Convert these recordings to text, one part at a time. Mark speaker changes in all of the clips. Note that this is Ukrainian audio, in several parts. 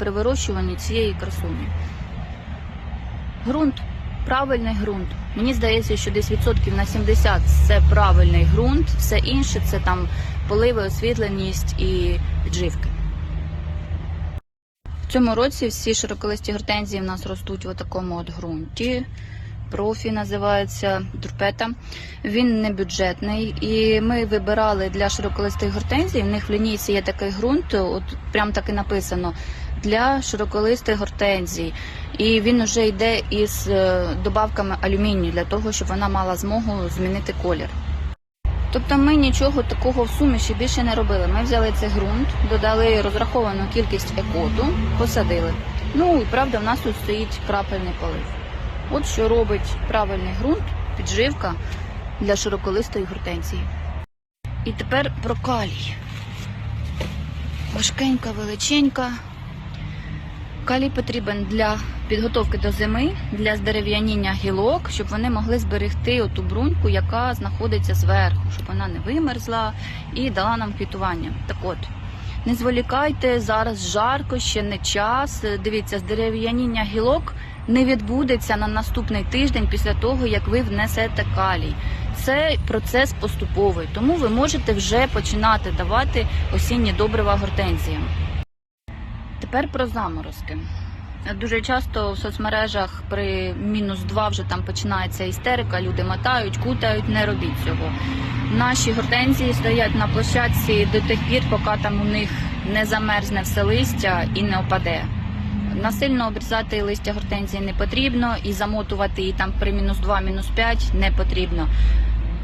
Speaker 1: при вирощуванні цієї красуні. Грунт правильний ґрунт. Мені здається, що десь відсотків на 70 це правильний ґрунт, все інше це там поливи, освітленість і підживки. В цьому році всі широколисті гортензії в нас ростуть в такому от ґрунті. Профі називається дурпета. Він не бюджетний. І ми вибирали для широколистих гортензій. В них в лінійці є такий ґрунт, от прям так і написано для широколистих гортензій. І він вже йде із е, добавками алюмінію для того, щоб вона мала змогу змінити колір. Тобто ми нічого такого в суміші більше не робили. Ми взяли цей ґрунт, додали розраховану кількість екоду, посадили. Ну і правда, в нас тут стоїть крапельний полив. От що робить правильний ґрунт, підживка для широколистої гортензії. І тепер про калій. Важкенька, величенька. Калій потрібен для підготовки до зими, для здерев'яніння гілок, щоб вони могли зберегти оту бруньку, яка знаходиться зверху, щоб вона не вимерзла і дала нам квітування. Так от, не зволікайте, зараз жарко, ще не час. Дивіться, здерев'яніння гілок не відбудеться на наступний тиждень після того, як ви внесете калій. Це процес поступовий, тому ви можете вже починати давати осінні добрива гортензіям. Тепер про заморозки. Дуже часто в соцмережах при мінус 2 вже там починається істерика, люди мотають, кутають, не робіть цього. Наші гортензії стоять на площадці до тих пір, поки там у них не замерзне все листя і не опаде. Насильно обрізати листя гортензії не потрібно і замотувати її там при мінус 2, мінус 5 не потрібно.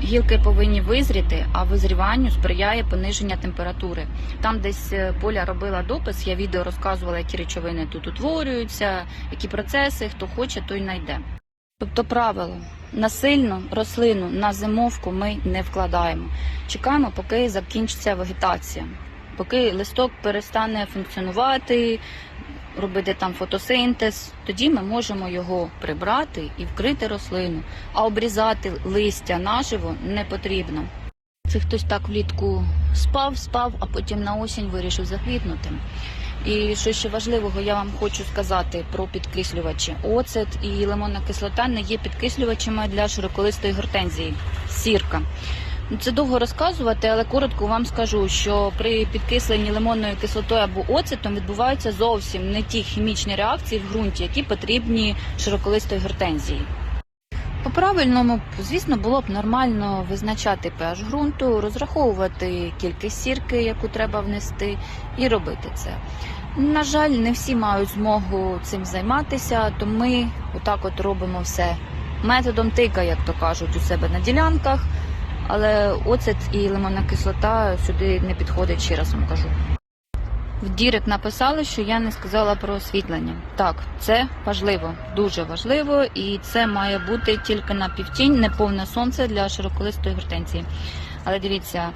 Speaker 1: Гілки повинні визріти, а визріванню сприяє пониження температури. Там десь е, Поля робила допис, я відео розказувала, які речовини тут утворюються, які процеси, хто хоче, той знайде. Тобто правило, насильно рослину на зимовку ми не вкладаємо. Чекаємо, поки закінчиться вегетація, поки листок перестане функціонувати, робити там фотосинтез, тоді ми можемо його прибрати і вкрити рослину, а обрізати листя наживо не потрібно. Це хтось так влітку спав, спав, а потім на осінь вирішив заквітнути. І що ще важливого, я вам хочу сказати про підкислювачі. Оцет і лимонна кислота не є підкислювачами для широколистої гортензії. Сірка. Ну, Це довго розказувати, але коротко вам скажу, що при підкисленні лимонною кислотою або оцетом відбуваються зовсім не ті хімічні реакції в ґрунті, які потрібні широколистої гортензії. По правильному, звісно, було б нормально визначати pH ґрунту, розраховувати кількість сірки, яку треба внести, і робити це. На жаль, не всі мають змогу цим займатися, то ми отак от робимо все методом тика, як то кажуть, у себе на ділянках. Але оцет і лимонна кислота сюди не підходить, ще раз вам кажу. В Дірек написали, що я не сказала про освітлення. Так, це важливо, дуже важливо, і це має бути тільки на півтінь, не повне сонце для широколистої гортенції. Але дивіться,